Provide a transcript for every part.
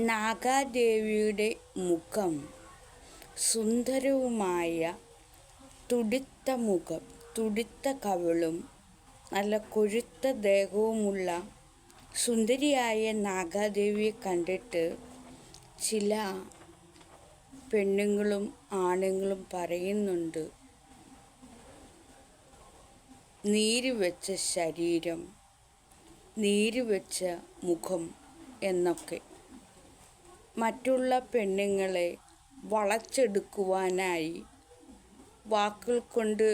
നാഗാദേവിയുടെ മുഖം സുന്ദരവുമായ തുടിത്ത മുഖം തുടിത്ത കവളും നല്ല കൊഴുത്ത ദേഹവുമുള്ള സുന്ദരിയായ നാഗാദേവിയെ കണ്ടിട്ട് ചില പെണ്ണുങ്ങളും ആണുങ്ങളും പറയുന്നുണ്ട് നീര് വെച്ച ശരീരം നീര് വെച്ച മുഖം എന്നൊക്കെ. മറ്റുള്ള പെണ്ണുങ്ങളെ വളച്ചെടുക്കുവാനായി വാക്കുകൾ കൊണ്ട്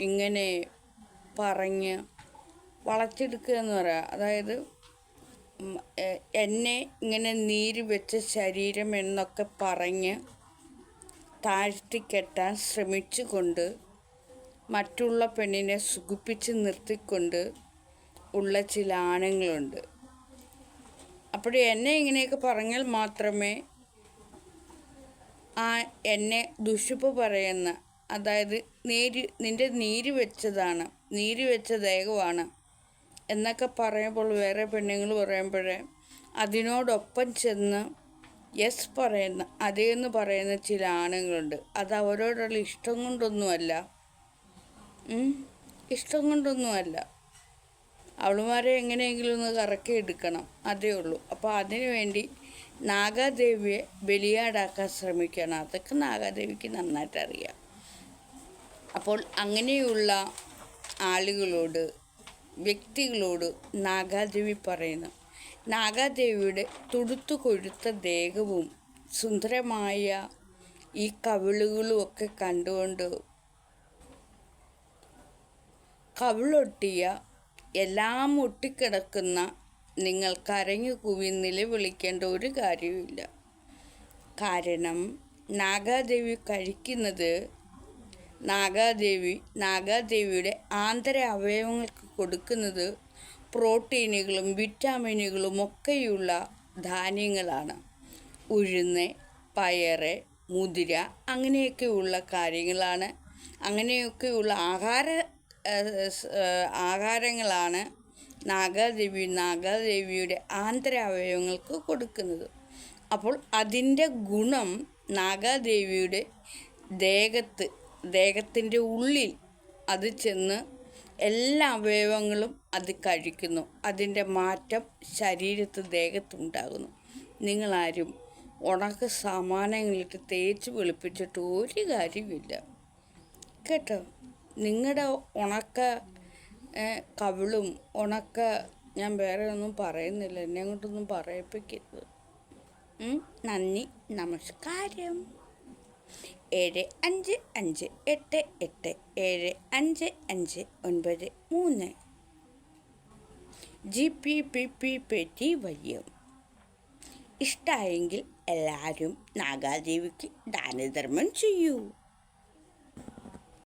ഇങ്ങനെ പറഞ്ഞ് വളച്ചെടുക്കുക എന്ന് പറയുക അതായത് എന്നെ ഇങ്ങനെ നീര് വെച്ച ശരീരം എന്നൊക്കെ പറഞ്ഞ് താഴ്ത്തിക്കെട്ടാൻ ശ്രമിച്ചുകൊണ്ട് മറ്റുള്ള പെണ്ണിനെ സുഖിപ്പിച്ച് നിർത്തിക്കൊണ്ട് ഉള്ള ചില ആണുങ്ങളുണ്ട്. അപ്പോൾ എന്നെ ഇങ്ങനെയൊക്കെ പറഞ്ഞാൽ മാത്രമേ ആ എന്നെ ദുഷിപ്പ് പറയുന്ന അതായത് നീര് നിന്റെ നീര് വെച്ചതാണ് നീര് വെച്ച ദേഹമാണ് എന്നൊക്കെ പറയുമ്പോൾ വേറെ പെണ്ണുങ്ങൾ പറയുമ്പോഴേ അതിനോടൊപ്പം ചെന്ന് യെസ് പറയുന്ന അതേന്ന് പറയുന്ന ചില ആണുങ്ങളുണ്ട്. അത് അവരോടുള്ള ഇഷ്ടം കൊണ്ടൊന്നുമല്ല. ഇഷ്ടം കൊണ്ടൊന്നുമല്ല. അവളുമാരെ എങ്ങനെയെങ്കിലും ഒന്ന് കറക്കി എടുക്കണം അതേ ഉള്ളൂ. അപ്പോൾ അതിനു വേണ്ടി നാഗാദേവിയെ ബലിയാടാക്കാൻ ശ്രമിക്കണം. അതൊക്കെ നാഗാദേവിക്ക് നന്നായിട്ട് അറിയാം. അപ്പോൾ അങ്ങനെയുള്ള ആളുകളോട് വ്യക്തികളോട് നാഗാദേവി പറയുന്നു നാഗാദേവിയുടെ തുടുത്തു കൊഴുത്ത ദേഹവും സുന്ദരമായ ഈ കവിളുകളും ഒക്കെ കണ്ടുകൊണ്ട് കവിളൊട്ടിയ എല്ലാം ഒട്ടിക്കിടക്കുന്ന നിങ്ങൾ കരഞ്ഞു കൂവി നിലവിളിക്കേണ്ട ഒരു കാര്യവുമില്ല. കാരണം നാഗാദേവി കഴിക്കുന്നത് നാഗാദേവി നാഗാദേവിയുടെ ആന്തര അവയവങ്ങൾക്ക് കൊടുക്കുന്നത് പ്രോട്ടീനുകളും വിറ്റാമിനുകളും ഒക്കെയുള്ള ധാന്യങ്ങളാണ്. ഉഴുന്ന് പയറ് മുതിര അങ്ങനെയൊക്കെയുള്ള കാര്യങ്ങളാണ്. അങ്ങനെയൊക്കെയുള്ള ആഹാര ആഹാരങ്ങളാണ് നാഗാദേവി നാഗാദേവിയുടെ ആന്തരാവയവങ്ങൾക്ക് കൊടുക്കുന്നത്. അപ്പോൾ അതിന്റെ ഗുണം നാഗാദേവിയുടെ ദേഹത്ത് ദേഹത്തിന്റെ ഉള്ളിൽ അത് ചെന്ന് എല്ലാ അവയവങ്ങളും അത് കഴിക്കുന്നു. അതിന്റെ മാറ്റം ശരീരത്ത് ദേഹത്തുണ്ടാകുന്നു. നിങ്ങളാരും ഉണക്ക സാമാനങ്ങളിട്ട് തേച്ച് വെളുപ്പിച്ചിട്ട് ഒരു കാര്യമില്ല കേട്ടോ? നിങ്ങളുടെ ഉണക്ക കവിളും ഉണക്ക ഞാൻ വേറെ ഒന്നും പറയുന്നില്ല. എന്നെ അങ്ങോട്ടൊന്നും പറയിപ്പിക്കരുത്. നന്ദി നമസ്കാരം. ഏഴ് അഞ്ച് അഞ്ച് എട്ട് എട്ട് ഏഴ് അഞ്ച് അഞ്ച് ഒൻപത് മൂന്ന്. ജി പി പി പി പെറ്റി വയ്യം ഇഷ്ടമായെങ്കിൽ എല്ലാവരും നാഗാദേവിക്ക് ദാനധർമ്മം ചെയ്യൂ.